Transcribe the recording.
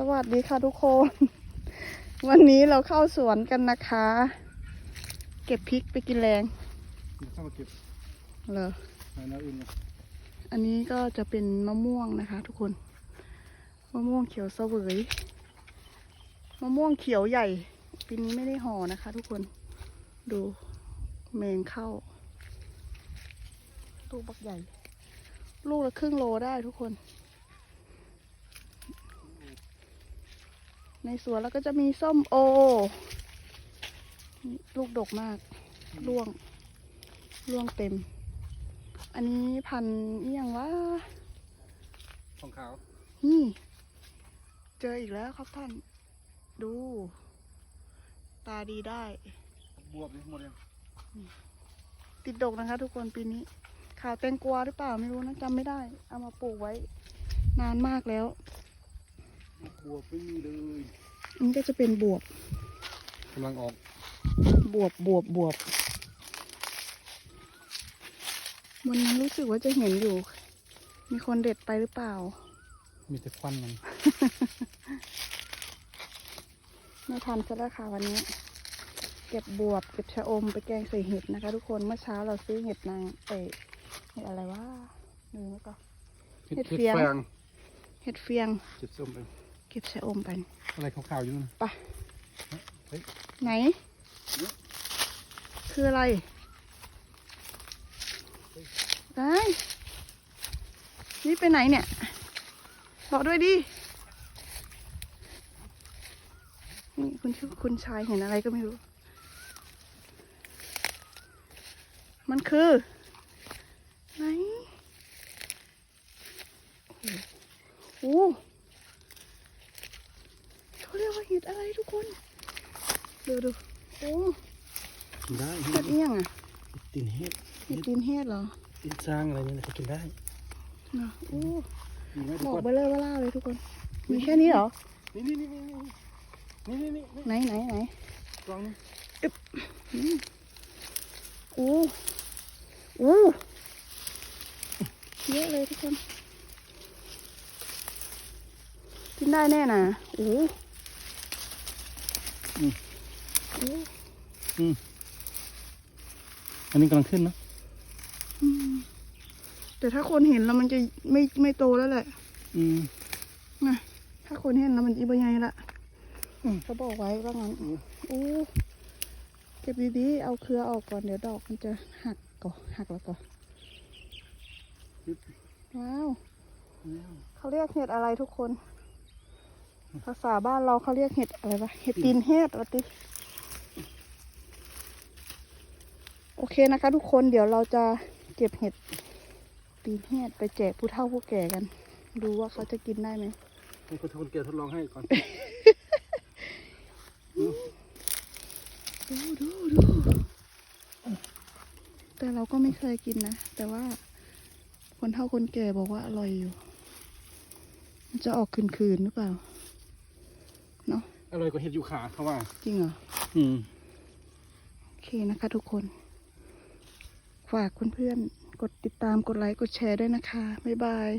สวัสดีค่ะทุกคน วันนี้เราเข้าสวนกันนะคะ เก็บพริกไปกินแรงเข้ามาเก็บเหรอหายน้ำอื่นเนี่ยอันนี้ก็จะเป็นมะม่วงนะคะ ทุกคนมะม่วงเขียวเสวยมะม่วงเขียวใหญ่ปีนี้ไม่ได้ห่อนะคะ ทุกคนดูแมงเข้าลูกบักใหญ่ ลูกละครึ่งโลได้ทุกคน ในสวนแล้วก็จะมีส้มโอนี่ลูกดกมากร่วงร่วงเต็ม อันนี้พันธุ์อหย่างวะของขาวนี่ เจออีกแล้วครับท่าน ดู ตาดีได้ บวบนี่หมดยังติดดกนะคะทุกคนปีนี้ข่าวแตงกวาหรือเปล่าไม่รู้นะจำไม่ได้ เอามาปลูกไว้ นานมากแล้ว บวบไม่มีเลยอันนี้ก็จะเป็นบวบกำลังออก บวบบวบบวบวันนั้นรู้สึกว่าจะเห็นอยู่ มีคนเด็ดไปหรือเปล่า มีแต่ควันมัน ไม่ทันซะแล้วค่ะวันนี้ เก็บบวบเก็บชะอมไปแกงใส่เห็ดนะคะ ทุกคนเมื่อเช้าเราซื้อเห็ดนางเอ้ยเห็ดอะไรวะลืมแล้วก็เห็ดเฟียงฟงเห็ดเฟียงเจ็ดส้มไปเก็บชะอมไปอะไรขาวๆอยู่นั่นไปเฮ้ยไหน คืออะไรไปนี่ไปไหนเนี่ย บอกด้วยดิ นี่คุณชื่อคุณชายเห็นอะไรก็ไม่รู้ มันคือ ไหน โอ้โห เรียกว่าเห็ดอะไรทุกคน ดูดูโอ้กินได้เห็ดเอี้ยงอะตินเห็ดเห็ดตีนเห็ดเหรอตีนช้างอะไรนี่ยเกินได้โอ้บอกไปเลยว่าล่าเลยทุกคน มีแค่นี้เหรอ นี่นี่นี่นี่นี่นี่ไหนไหนไหนกลองอึบโอ้โอ้เยอะเลยทุกคน กินได้แน่น่ะโอ้ อ้อืมอันนี้กำลังขึ้นเนอะอืมแต่ถ้าคนเห็นแล้วมันจะไม่ไม่โตแล้วแหละ อืมนะถ้าคนเห็นแล้วมันอีบยังไงละอืมเขาบอกไว้ว่างั้นโอ้เก็บดีๆ เอาเครือออกก่อนเดี๋ยวดอกมันจะหักก่อนหักแล้วก่อนว้าว เขาเรียกเห็ดอะไรทุกคน ภาษาบ้านเราเขาเรียกเห็ดอะไรวะเห็ดตีนเห็ดวะติโอเคนะคะ ทุกคนเดี๋ยวเราจะเก็บเห็ดตีนเห็ดไปแจกผู้เฒ่าผู้แก่กัน ดูว่าเขาจะกินได้ไหมให้คนคนแก่ทดลองให้ก่อน ดูดูดูแต่เราก็ไม่เคยกินนะ แต่ว่าคนเฒ่าคนแก่บอกว่าอร่อยอยู่ มันจะออกคืนๆหรือเปล่า เนาะอร่อยกว่าเห็ดยูขาเขาว่าจริงเหรออืมโอเคนะคะทุกคนฝากเพื่อนๆกดติดตามกดไลค์กดแชร์ด้วยนะคะ บ๊ายบาย